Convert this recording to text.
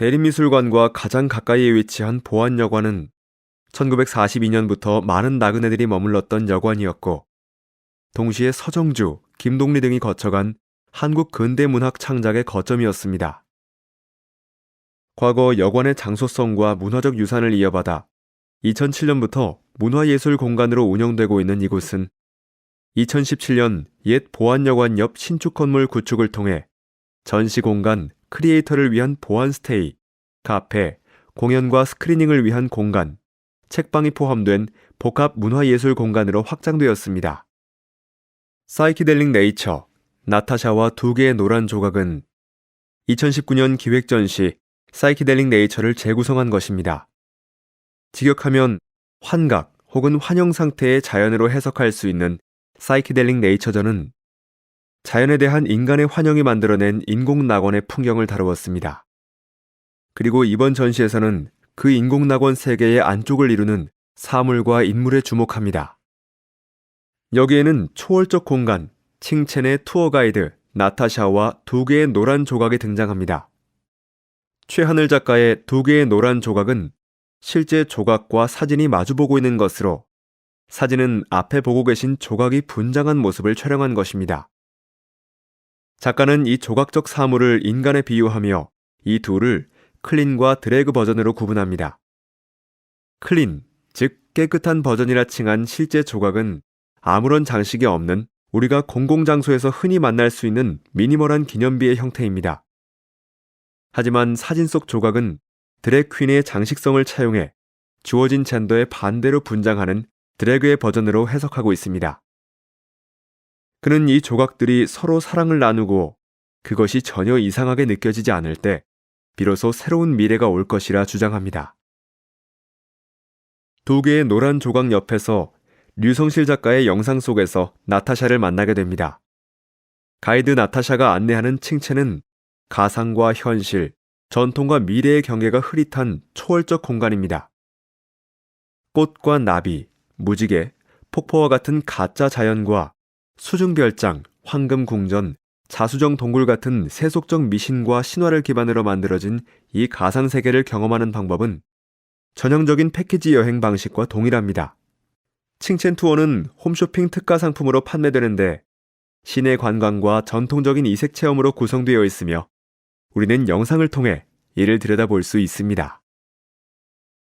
대림미술관과 가장 가까이에 위치한 보안여관은 1942년부터 많은 나그네들이 머물렀던 여관이었고, 동시에 서정주, 김동리 등이 거쳐간 한국 근대문학 창작의 거점이었습니다. 과거 여관의 장소성과 문화적 유산을 이어받아 2007년부터 문화예술 공간으로 운영되고 있는 이곳은 2017년 옛 보안여관 옆 신축 건물 구축을 통해 전시 공간, 크리에이터를 위한 보안 스테이, 카페, 공연과 스크리닝을 위한 공간, 책방이 포함된 복합 문화예술 공간으로 확장되었습니다. 사이키델릭 네이처, 나타샤와 두 개의 노란 조각은 2019년 기획 전시 사이키델릭 네이처를 재구성한 것입니다. 직역하면 환각 혹은 환영 상태의 자연으로 해석할 수 있는 사이키델릭 네이처전은 자연에 대한 인간의 환영이 만들어낸 인공 낙원의 풍경을 다루었습니다. 그리고 이번 전시에서는 그 인공 낙원 세계의 안쪽을 이루는 사물과 인물에 주목합니다. 여기에는 초월적 공간, 칭첸의 투어 가이드 나타샤와 두 개의 노란 조각이 등장합니다. 최하늘 작가의 두 개의 노란 조각은 실제 조각과 사진이 마주보고 있는 것으로 사진은 앞에 보고 계신 조각이 분장한 모습을 촬영한 것입니다. 작가는 이 조각적 사물을 인간에 비유하며 이 둘을 클린과 드래그 버전으로 구분합니다. 클린, 즉 깨끗한 버전이라 칭한 실제 조각은 아무런 장식이 없는 우리가 공공장소에서 흔히 만날 수 있는 미니멀한 기념비의 형태입니다. 하지만 사진 속 조각은 드랙 퀸의 장식성을 차용해 주어진 젠더의 반대로 분장하는 드래그의 버전으로 해석하고 있습니다. 그는 이 조각들이 서로 사랑을 나누고 그것이 전혀 이상하게 느껴지지 않을 때 비로소 새로운 미래가 올 것이라 주장합니다. 두 개의 노란 조각 옆에서 류성실 작가의 영상 속에서 나타샤를 만나게 됩니다. 가이드 나타샤가 안내하는 칭체는 가상과 현실, 전통과 미래의 경계가 흐릿한 초월적 공간입니다. 꽃과 나비, 무지개, 폭포와 같은 가짜 자연과 수중별장, 황금궁전, 자수정 동굴 같은 세속적 미신과 신화를 기반으로 만들어진 이 가상 세계를 경험하는 방법은 전형적인 패키지 여행 방식과 동일합니다. 칭첸 투어는 홈쇼핑 특가 상품으로 판매되는데 시내 관광과 전통적인 이색 체험으로 구성되어 있으며 우리는 영상을 통해 이를 들여다볼 수 있습니다.